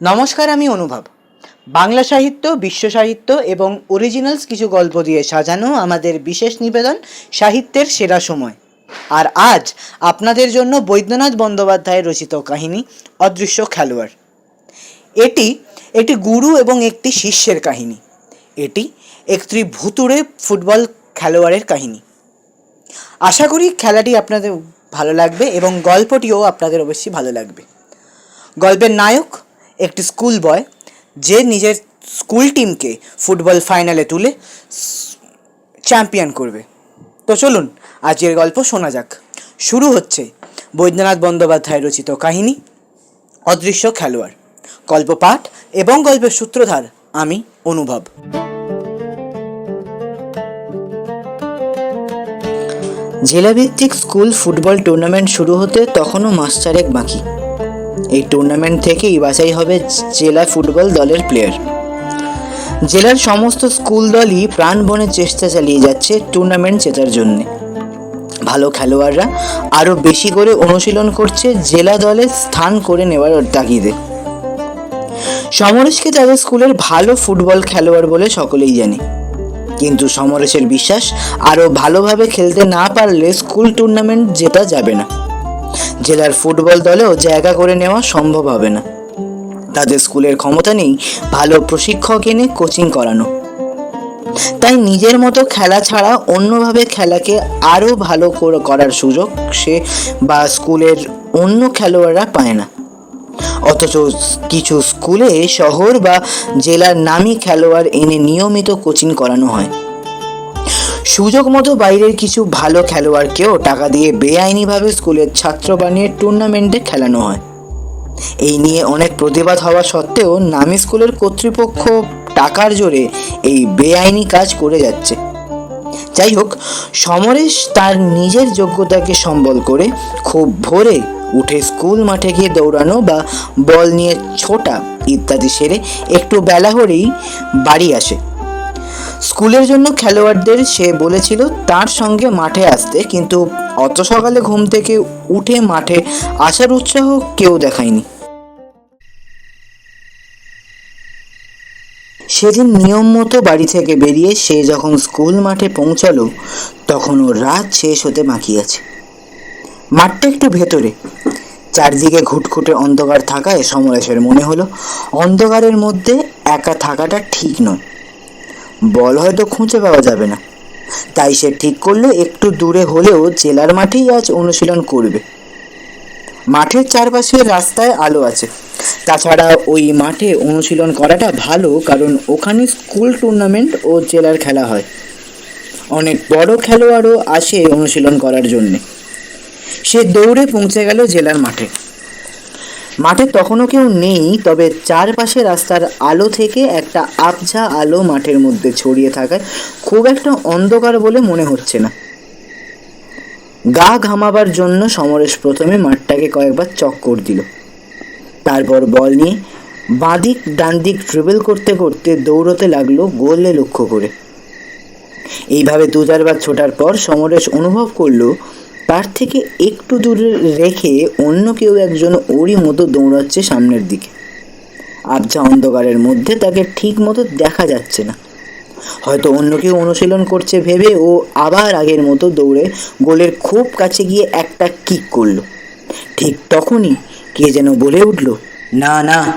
নমস্কার, আমি অনুভব। বাংলা সাহিত্য, বিশ্ব সাহিত্য এবং অরিজিনালস কিছু গল্প দিয়ে সাজানো আমাদের বিশেষ নিবেদন সাহিত্যের সেরা সময়। আর আজ আপনাদের জন্য বৈদ্যনাথ বন্দ্যোপাধ্যায়ের রচিত কাহিনী, অদৃশ্য খেলোয়াড়। এটি একটি গুরু এবং একটি শিষ্যের কাহিনী। এটি একটি ভুতুড়ে ফুটবল খেলোয়াড়ের কাহিনী। আশা করি খেলাটি আপনাদের ভালো লাগবে এবং গল্পটিও আপনাদের অবশ্যই ভালো লাগবে। গল্পের নায়ক একটি স্কুল বয় যে নিজের স্কুল টিমকে ফুটবল ফাইনালে তুলে চ্যাম্পিয়ন করবে। তো চলুন, আজকের গল্প শোনা যাক। শুরু হচ্ছে বৈদ্যনাথ বন্দ্যোপাধ্যায় রচিত কাহিনী, অদৃশ্য খেলোয়াড়। গল্প পাঠ এবং গল্পের সূত্রধার আমি, অনুভব। জেলাভিত্তিক স্কুল ফুটবল টুর্নামেন্ট শুরু হতে তখনও মাস চারেক বাকি। এই টুর্নামেন্ট থেকেই বাছাই হবে জেলা ফুটবল দলের প্লেয়ার জেলার সমস্ত স্কুল দলই প্রাণপণে চেষ্টা চালিয়ে যাচ্ছে টুর্নামেন্ট জেতার জন্যে। ভালো খেলোয়াড়রা আরও বেশি করে অনুশীলন করছে জেলা দলে স্থান করে নেওয়ার তাগিদে। সমরেশকে তাদের স্কুলের ভালো ফুটবল খেলোয়াড় বলে সকলেই জানে। কিন্তু সমরেশের বিশ্বাস আরও ভালোভাবে খেলতে না পারলে স্কুল টুর্নামেন্ট জেতা যাবে না। জেলার ফুটবল দলেও জায়গা করে নেওয়া সম্ভব হবে না। তাদের স্কুলের ক্ষমতা নেই, ভালো প্রশিক্ষক এনে কোচিং করানো। তাই নিজের মতো খেলা ছাড়া অন্যভাবে খেলাকে আরও ভালো করে- করার সুযোগ সে বা স্কুলের অন্য খেলোয়াড়রা পায় না। অথচ কিছু স্কুলে শহর বা জেলার নামী খেলোয়াড় এনে নিয়মিত কোচিং করানো হয়। সুযোগ মতো বাইরের কিছু ভালো খেলোয়াড়কেও টাকা দিয়ে বেআইনিভাবে স্কুলের ছাত্র বানিয়ে টুর্নামেন্টে খেলানো হয়। এই নিয়ে অনেক প্রতিবাদ হওয়া সত্ত্বেও নামি স্কুলের কর্তৃপক্ষ টাকার জোরে এই বেআইনি কাজ করে যাচ্ছে। যাই হোক, সমরেশ তার নিজের যোগ্যতাকে সম্বল করে খুব ভোরে উঠে স্কুল মাঠে গিয়ে দৌড়ানো বা বল নিয়ে ছোটা ইত্যাদি সেরে একটু বেলা হলেই বাড়ি আসে। স্কুলের জন্য খেলোয়াড়দের সে বলেছিল তার সঙ্গে মাঠে আসতে, কিন্তু অত সকালে ঘুম থেকে উঠে মাঠে আসার উৎসাহ কেউ দেখায়নি। সেদিন নিয়ম মতো বাড়ি থেকে বেরিয়ে সে যখন স্কুল মাঠে পৌঁছালো তখন ওর রাত শেষ হতে বাকি আছে। মাঠটা একটু ভেতরে। চারদিকে ঘুটঘুটে অন্ধকার থাকায় সমরেশের মনে হলো, অন্ধকারের মধ্যে একা থাকাটা ঠিক নয়। বল হয়তো খুঁজে পাওয়া যাবে না। তাই সে ঠিক করল, একটু দূরে হলেও জেলার মাঠেই আজ অনুশীলন করবে। মাঠের চারপাশে রাস্তায় আলো আছে। তাছাড়া ওই মাঠে অনুশীলন করাটা ভালো, কারণ ওখানে স্কুল টুর্নামেন্ট ও জেলার খেলা হয়। অনেক বড় খেলোয়াড়ও আসে অনুশীলন করার জন্যে। সে দৌড়ে পৌঁছে গেল জেলার মাঠে। মাঠে তখনও কেউ নেই, তবে চারপাশে রাস্তার আলো থেকে একটা আবঝা আলো মাঠের মধ্যে ছড়িয়ে থাকায় খুব একটা অন্ধকার বলে মনে হচ্ছে না। গা ঘামাবার জন্য সমরেশ প্রথমে মাঠটাকে কয়েকবার চক্কর দিল। তারপর বল নিয়ে বাঁদিক ডান দিক ড্রিবল করতে করতে দৌড়তে লাগল গোলে লক্ষ্য করে। এইভাবে দু চারবার ছোটার পর সমরেশ অনুভব করল তার থেকে একটু দূরে রেখে অন্য কেউ একজন ওরই মতো দৌড়াচ্ছে সামনের দিকে। আবজা অন্ধকারের মধ্যে তাকে ঠিক মতো দেখা যাচ্ছে না। হয়তো অন্য কেউ অনুশীলন করছে ভেবে ও আবার আগের মতো দৌড়ে গোলের খুব কাছে গিয়ে একটা কিক করল। ঠিক তখনই কে যেন বলে উঠল, না না।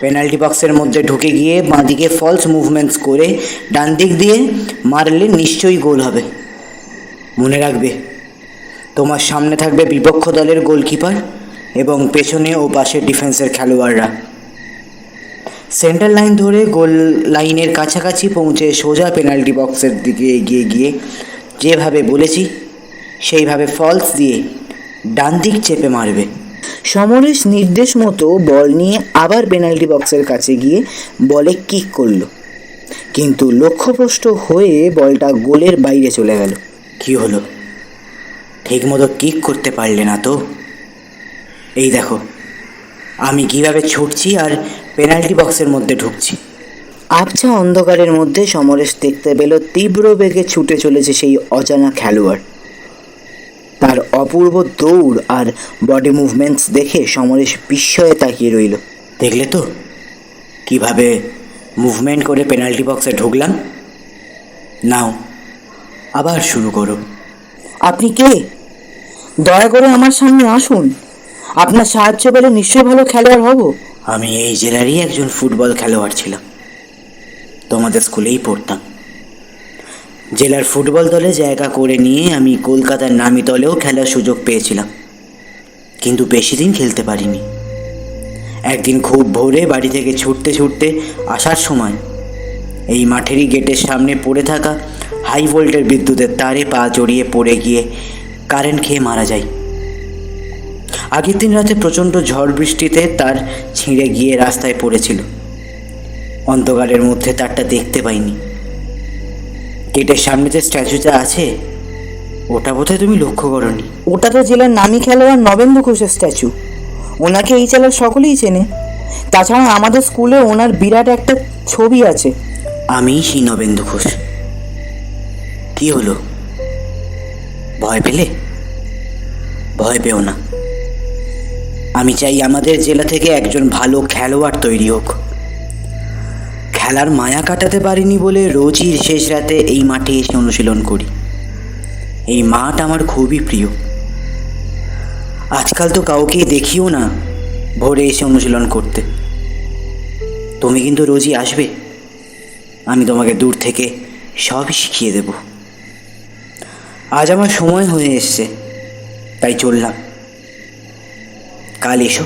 পেনাল্টি বক্সের মধ্যে ঢুকে গিয়ে বাঁদিকে ফলস মুভমেন্টস করে ডান দিক দিয়ে মারলে নিশ্চয়ই গোল হবে। মনে রাখবে তোমার সামনে থাকবে বিপক্ষ দলের গোলকিপার এবং পেছনে ও পাশে ডিফেন্সের খেলোয়াড়রা। সেন্টার লাইন ধরে গোল লাইনের কাছাকাছি পৌঁছে সোজা পেনাল্টি বক্সের দিকে এগিয়ে গিয়ে যেভাবে বলেছি, সেইভাবে ফলস দিয়ে ডান দিক চেপে মারবে। সমরেশ নির্দেশ মতো বল নিয়ে আবার পেনাল্টি বক্সের কাছে গিয়ে বলে কিক করল। কিন্তু লক্ষ্যভ্রষ্ট হয়ে বলটা গোলের বাইরে চলে গেল। কি হলো? ঠিকমতো কিক করতে পারলে না তো? এই দেখো, আমি কীভাবে ছুটছি আর পেনাল্টি বক্সের মধ্যে ঢুকছি। আবছা অন্ধকারের মধ্যে সমরেশ দেখতে পেল তীব্র বেগে ছুটে চলেছে সেই অজানা খেলোয়াড়। তার অপূর্ব দৌড় আর বডি মুভমেন্টস দেখে সমরেশ বিস্ময়ে তাকিয়ে রইল। দেখলে তো, কীভাবে মুভমেন্ট করে পেনাল্টি বক্সে ঢুকলাম? নাও, আবার শুরু করো। আপনি কে? দয়া করে আমার সামনে আসুন। আপনার সাহায্য পেলে নিশ্চয়ই ভালো খেলোয়াড় হব। আমি এই জেলারই একজন ফুটবল খেলোয়াড় ছিলাম। তোমাদের স্কুলেই পড়তাম। জেলার ফুটবল দলে জায়গা করে নিয়ে আমি কলকাতার নামি দলেও খেলার সুযোগ পেয়েছিলাম। কিন্তু বেশি দিন খেলতে পারিনি। একদিন খুব ভোরে বাড়ি থেকে ছুটতে ছুটতে আসার সময় এই মাঠেরই গেটের সামনে পড়ে থাকা হাই ভোল্টের বিদ্যুতের তারে পা জড়িয়ে পড়ে গিয়ে কারেন্ট খেয়ে মারা যায় আগের দিন রাতে প্রচণ্ড ঝড় বৃষ্টিতে তার ছিঁড়ে গিয়ে রাস্তায় পড়েছিল। অন্ধকারের মধ্যে তারটা দেখতে পাইনি। গেটের সামনে যে স্ট্যাচুটা আছে ওটা বোধহয় তুমি লক্ষ্য করনি। ওটা তো জেলার নামী খেলোয়াড় নবেন্দু ঘোষের স্ট্যাচু। ওনাকে এই জেলার সকলেই চেনে। তাছাড়া আমাদের স্কুলে ওনার বিরাট একটা ছবি আছে। আমি সেই নবেন্দু ঘোষ। কি হলো? ভয় পেলে? ভয় পেও না। আমি চাই আমাদের জেলা থেকে একজন ভালো খেলোয়াড় তৈরি হোক। খেলার মায়া কাটাতে পারিনি বলে রোজই শেষ রাতে এই মাঠে এসে অনুশীলন করি। এই মাঠ আমার খুবই প্রিয়। আজকাল তো কাউকে দেখিও না ভোরে এসে অনুশীলন করতে। তুমি কিন্তু রোজই আসবে। আমি তোমাকে দূর থেকে সবই শিখিয়ে দেব। আজ আমার সময় হয়ে এসছে। তাই চললাম। কাল এসো।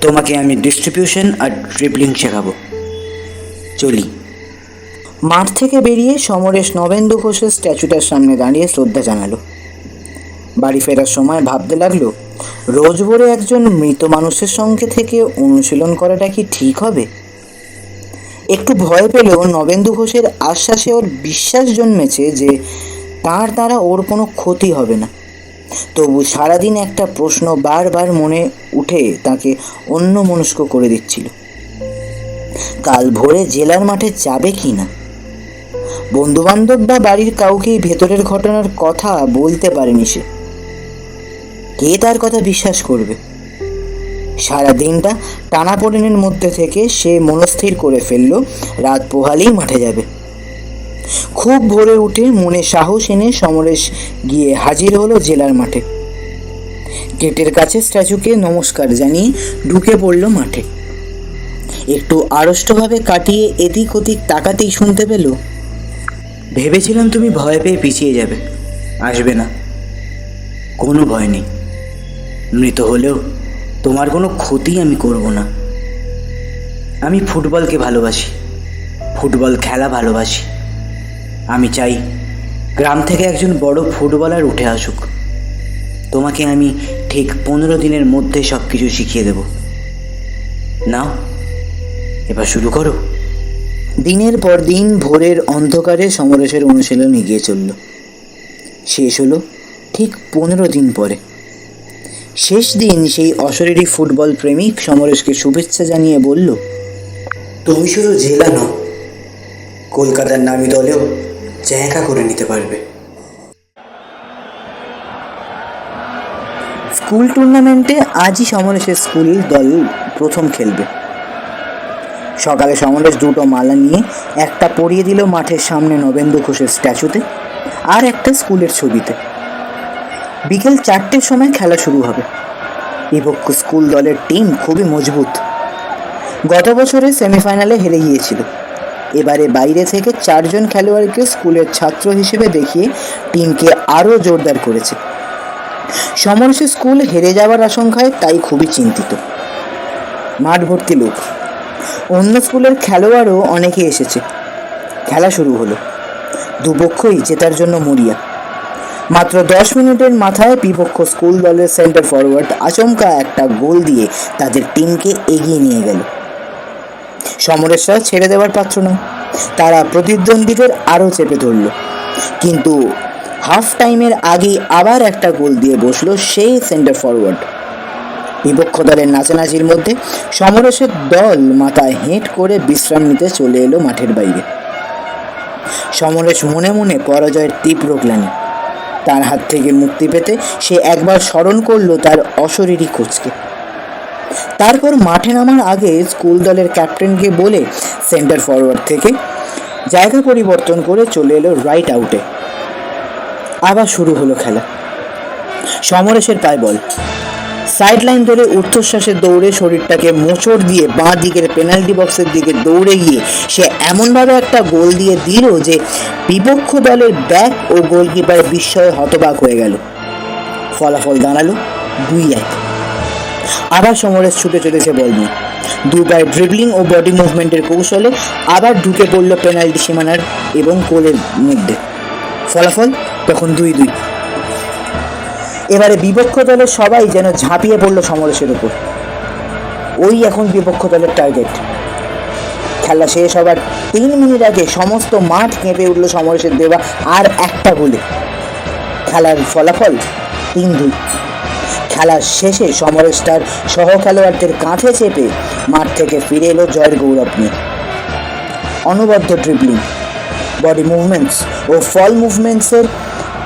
তোমাকে আমি ডিস্ট্রিবিউশন আর ট্রিপলিং শেখাবো। চলি। মাঠ থেকে বেরিয়ে সমরেশ নবেন্দু ঘোষের স্ট্যাচুটার সামনে দাঁড়িয়ে শ্রদ্ধা জানালো। বাড়ি ফেরার সময় ভাবতে লাগল, রোজ ভোরে একজন মৃত মানুষের সঙ্গে থেকে অনুশীলন করাটা কি ঠিক হবে? একটু ভয় পেলেও নবেন্দু ঘোষের আশ্বাসে ওর বিশ্বাস জন্মেছে যে তার দ্বারা ওর কোনো ক্ষতি হবে না। তবু সারাদিন একটা প্রশ্ন বারবার মনে উঠে তাকে অন্য মনস্ক করে দিচ্ছিল। কাল ভোরে জেলার মাঠে যাবে কি না? বন্ধুবান্ধব বা বাড়ির কাউকেই ভেতরের ঘটনার কথা বলতে পারেনি সে। কে তার কথা বিশ্বাস করবে? সারা দিনটা টানাপোড়েনের মধ্যে থেকে সে মনস্থির করে ফেলল, রাত পোহালেই মাঠে যাবে। খুব ভোরে উঠে মনে সাহস এনে সমরেশ গিয়ে হাজির হলো জেলার মাঠে। গেটের কাছে স্ট্যাচুকে নমস্কার জানিয়ে ঢুকে পড়ল মাঠে। একটু আড়ষ্টভাবে কাটিয়ে এদিক ওদিক তাকাতেই শুনতে পেল, ভেবেছিলাম তুমি ভয় পেয়ে পিছিয়ে যাবে। আসবে না। কোনো ভয় নেই। মৃত হলেও তোমার কোনো ক্ষতি আমি করব না। আমি ফুটবলকে ভালোবাসি। ফুটবল খেলা ভালোবাসি। আমি চাই গ্রাম থেকে একজন বড় ফুটবলার উঠে আসুক। তোমাকে আমি ঠিক পনেরো দিনের মধ্যে সব কিছু শিখিয়ে দেব। নাও, এবার শুরু করো। দিনের পর দিন ভোরের অন্ধকারে সমরেশের অনুশীলন এগিয়ে চলল। শেষ হলো ঠিক পনেরো দিন পরে। শেষ দিন সেই অশরীরী ফুটবল প্রেমিক সমরেশকে শুভেচ্ছা জানিয়ে বলল, তুমি শুধু জেলা নও, কলকাতার নামি দলেও জায়গা করে নিতে পারবে। স্কুল টুর্নামেন্টে আজই সমরেশের স্কুল দল প্রথম খেলবে। সকালে সমরেশ দুটো মালা নিয়ে একটা পরিয়ে দিল মাঠের সামনে নবেন্দু ঘোষের স্ট্যাচুতে আর একটা স্কুলের ছবিতে। বিকেল চারটের সময় খেলা শুরু হবে। বিভক্ত স্কুল দলের টিম খুবই মজবুত। গত বছরে সেমিফাইনালে হেরে গিয়েছিল। এবারে বাইরে থেকে চারজন খেলোয়াড়কে স্কুলের ছাত্র হিসেবে দেখিয়ে টিমকে আরও জোরদার করেছে। সমরেশের স্কুল হেরে যাওয়ার আশঙ্কায় তাই খুবই চিন্তিত। মাঠ ভর্তি লোক। অন্য স্কুলের খেলোয়াড়ও অনেকে এসেছে। খেলা শুরু হলো। দুপক্ষই জেতার জন্য মরিয়া। মাত্র দশ মিনিটের মাথায় বিপক্ষ স্কুল দলের সেন্টার ফরওয়ার্ড আচমকা একটা গোল দিয়ে তাদের টিমকে এগিয়ে নিয়ে গেল। সমরেশরা ছেড়ে দেওয়ার পাত্র নয়। তারা প্রতিদ্বন্দ্বীদের আরও চেপে ধরল। কিন্তু হাফ টাইমের আগেই আবার একটা গোল দিয়ে বসল সেই সেন্টার ফরওয়ার্ড। বিপক্ষ দলের নাচানাচির মধ্যে সমরেশের দল মাথায় হেঁট করে বিশ্রাম নিতে চলে এলো মাঠের বাইরে। সমরেশ মনে মনে পরাজয়ের তীব্র গ্লানি। তার হাত থেকে মুক্তি পেতে সে একবার স্মরণ করল তার অশরীরী কোচকে। তারপর মাঠে নামার আগে স্কুল দলের ক্যাপ্টেনকে বলে সেন্টার ফরওয়ার্ড থেকে জায়গা পরিবর্তন করে চলে এলো রাইট আউটে। আবার শুরু হলো খেলা। সমরেশের পায় বল। সাইড লাইন ধরে ঊর্ধ্বশ্বাসে দৌড়ে শরীরটাকে মোচড় দিয়ে বাঁ দিকের পেনাল্টি বক্সের দিকে দৌড়ে গিয়ে সে এমনভাবে একটা গোল দিয়ে দিল যে বিপক্ষ দলের ব্যাক ও গোলকিপার বিস্ময়ে হতবাক হয়ে গেল। ফলাফল দাঁড়াল দুই এক। আবার সমরেশ ছুটে চলেছে বল নিয়ে দুবার ড্রিবলিং ও বডি মুভমেন্টের কৌশলে আবার ঢুকে পড়ল পেনাল্টি সীমানার এবং কোলের মধ্যে। ফলাফল তখন দুই দুই। এবারে বিপক্ষ দলের সবাই যেন ঝাঁপিয়ে পড়ল সমরেশের উপর। ওই এখন বিপক্ষ দলের টার্গেট খেলা শেষ হবার তিন মিনিট আগে সমস্ত মাঠ কেঁপে উঠল সমরেশের দেওয়া আর একটা গোলে। খেলার ফলাফল তিন দুই। খেলার শেষে সমরেশ তার সহ খেলোয়াড়দের কাঁধে চেপে মাঠ থেকে ফিরে এলো জয়ের গৌরব নিয়ে। অনবদ্য ড্রিবলিং বডি মুভমেন্টস ও ফল মুভমেন্টসের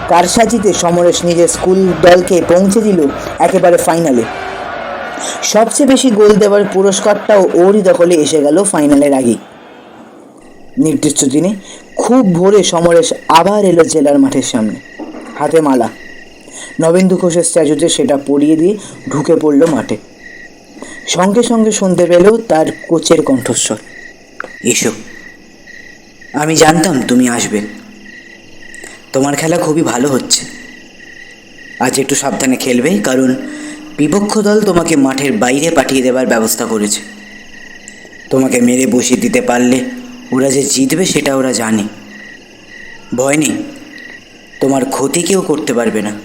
কারসাজিতে সমরেশ নিজের স্কুল দলকে পৌঁছে দিল একেবারে ফাইনালে সবচেয়ে বেশি গোল দেওয়ার পুরস্কারটাও ওরই দখলে এসে গেল ফাইনালের আগেই। নির্দিষ্ট দিনে খুব ভোরে সমরেশ আবার এলো জেলার মাঠের সামনে। হাতে মালা। নবেন্দু ঘোষের স্ট্যাচুতে সেটা পরিয়ে দিয়ে ঢুকে পড়ল মাঠে। সঙ্গে সঙ্গে শুনতে পেল তার কোচের কণ্ঠস্বর। এসো। আমি জানতাম তুমি আসবে। তোমার খেলা খুবই ভালো হচ্ছে। আজ একটু সাবধানে খেলবে, কারণ বিপক্ষ দল তোমাকে মাঠের বাইরে পাঠিয়ে দেবার ব্যবস্থা করেছে। তোমাকে মেরে বসিয়ে দিতে পারলে ওরা যে জিতবে সেটা ওরা জানে। ভয় নেই। তোমার ক্ষতি কেউ করতে পারবে না।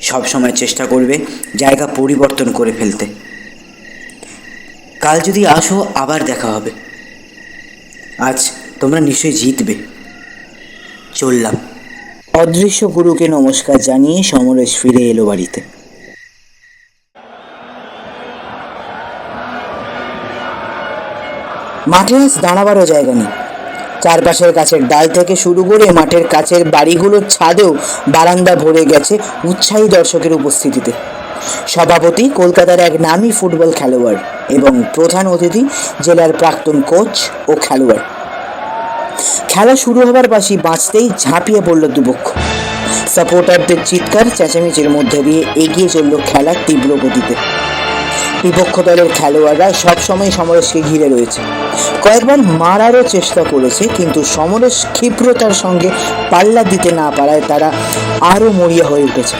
সব সময় চেষ্টা করবে জায়গা পরিবর্তন করে ফেলতে। কাল যদি আসো, আবার দেখা হবে। আজ তোমরা নিশ্চয়ই জিতবে। চললাম। অদৃশ্য গুরুকে নমস্কার জানিয়ে সমরেশ ফিরে এলো বাড়িতে। মাঠে আজ দাঁড়াবারও জায়গা নেই। চারপাশের গাছের ডাল থেকে শুরু করে মাঠের কাছের বাড়িগুলোর ছাদেও বারান্দা ভরে গেছে উৎসাহী দর্শকের উপস্থিতিতে। সভাপতি, কলকাতার এক নামী ফুটবল খেলোয়াড় এবং প্রধান অতিথি, জেলার প্রাক্তন কোচ ও খেলোয়াড়। খেলা শুরু হবার পাশি বাঁচতেই ঝাঁপিয়ে পড়ল দুপক্ষ। সাপোর্টারদের চিৎকার, চেঁচামেচির মধ্যে দিয়ে এগিয়ে চলল খেলার তীব্র গতিতে। বিপক্ষ দলের খেলোয়াড়রা সবসময় সমরেশকে ঘিরে রয়েছে। কয়েকবার মারারও চেষ্টা করেছে, কিন্তু সমরেশ ক্ষিপ্রতার সঙ্গে পাল্লা দিতে না পারায় তারা আরও মরিয়া হয়ে উঠেছে।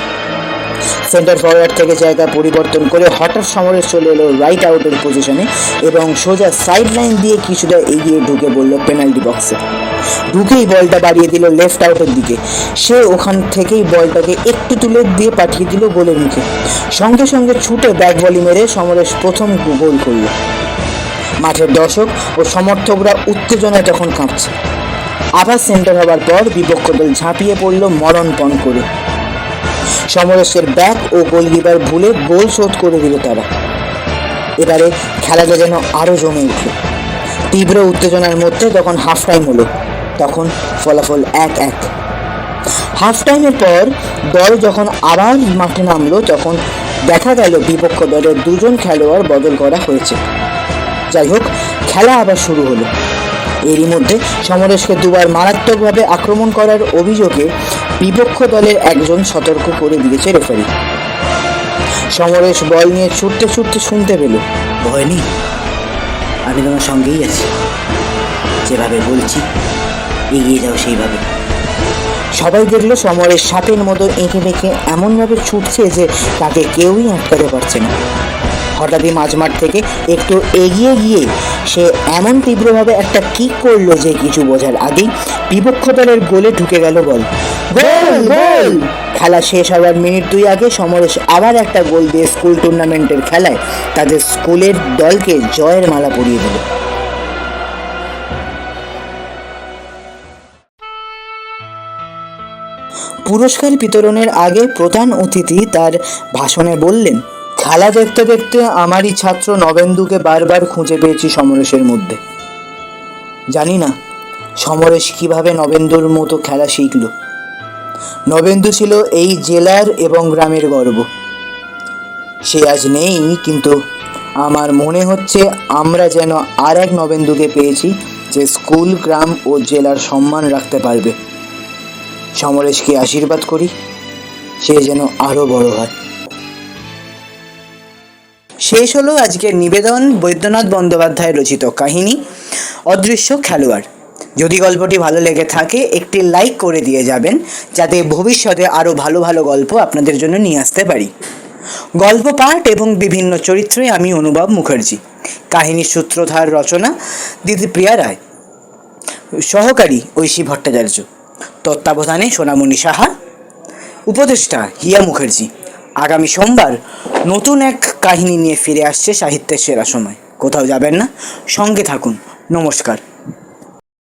সেন্টার ফরওয়ার্ড থেকে জায়গা পরিবর্তন করে হঠাৎ সমরেশ চলে এলো রাইট আউটের পজিশনে এবং সোজা সাইড লাইন দিয়ে কিছুটা এগিয়ে ঢুকে পড়ল পেনাল্টি বক্সে ঢুকেই বলটা বাড়িয়ে দিল লেফট আউটের দিকে। সে ওখান থেকেই বলটাকে একটু তুলে দিয়ে পাঠিয়ে দিল গোলের মুখে। সঙ্গে সঙ্গে ছুটে ব্যাক বলি মেরে সমরেশ প্রথম গোল করল। মাঠের দর্শক ও সমর্থকরা উত্তেজনায় তখন কাঁপছে। আবার সেন্টার হবার পর বিপক্ষ দল ঝাঁপিয়ে পড়ল মরণপণ করে। সমরেশের ব্যাক ও গোলকিপার ভুলে গোল শোধ করে দিল তারা। এবারে খেলাটা যেন আরও জমে উঠল। তীব্র উত্তেজনার মধ্যে তখন হাফ টাইম হলো, তখন ফলাফল এক এক। হাফ টাইমের পর দল যখন আবার মাঠে নামলো, তখন দেখা গেল বিপক্ষ দলের দুজন খেলোয়াড় বদল করা হয়েছে। যাই হোক, খেলা আবার শুরু হলো। এরই মধ্যে সমরেশকে দুবার মারাত্মকভাবে আক্রমণ করার অভিযোগে বিপক্ষ দলের একজন সতর্ক করে দিয়েছে রেফারি। সমরেশ বল নিয়ে ছুটতে ছুটতে শুনতে পেল, ভয় নেই, আমি তোমার সঙ্গেই আছি। যেভাবে বলছি, এগিয়ে যাও সেইভাবে। সবাই দেখল সমরেশ সাপের মতো এঁকে বেঁকে এমনভাবে ছুটছে যে তাকে কেউই আটকাতে পারছে না। হঠাৎই মাঝমাঠ থেকে একটু এগিয়ে গিয়ে সে এমন তীব্রভাবে একটা কিক করল যে কিছু বোঝার আগেই বিপক্ষ দলের গোলে ঢুকে গেল বল। গোল গোল খেলা শেষ হওয়ার মিনিট দুই আগে সমরেশ আবার একটা গোল দিয়ে স্কুল টুর্নামেন্টের খেলায় তাদের স্কুলের দলকে জয়ের মালা পরিয়ে দিল। পুরস্কার বিতরণের আগে প্রধান অতিথি তার ভাষণে বললেন খেলা দেখতে দেখতে আমারই ছাত্র নবেন্দুকে বারবার খুঁজে পেয়েছি সমরেশের মধ্যে। জানি না, সমরেশ কীভাবে নবেন্দুর মতো খেলা শিখল। নবেন্দু ছিল এই জেলার এবং গ্রামের গর্ব। সে আজ নেই, কিন্তু আমার মনে হচ্ছে আমরা যেন আর এক নবেন্দুকে পেয়েছি যে স্কুল, গ্রাম ও জেলার সম্মান রাখতে পারবে। সমরেশকে আশীর্বাদ করি, সে যেন আরও বড় হয়। শেষ হলো আজকের নিবেদন বৈদ্যনাথ বন্দ্যোপাধ্যায় রচিত কাহিনী, অদৃশ্য খেলোয়াড়। যদি গল্পটি ভালো লেগে থাকে, একটি লাইক করে দিয়ে যাবেন, যাতে ভবিষ্যতে আরও ভালো ভালো গল্প আপনাদের জন্য নিয়ে আসতে পারি। গল্প পাঠ এবং বিভিন্ন চরিত্রে আমি অনুভব মুখার্জি। কাহিনীর সূত্রধার রচনা, দিদি প্রিয়া রায়। সহকারী ঐশী ভট্টাচার্য। তত্ত্বাবধানে সোনামণি সাহা। উপদেষ্টা হিয়া মুখার্জি। আগামী সোমবার নতুন এক কাহিনী নিয়ে ফিরে আসছে সাহিত্যের সেরা সময়। কোথাও যাবেন না? সঙ্গে থাকুন। নমস্কার।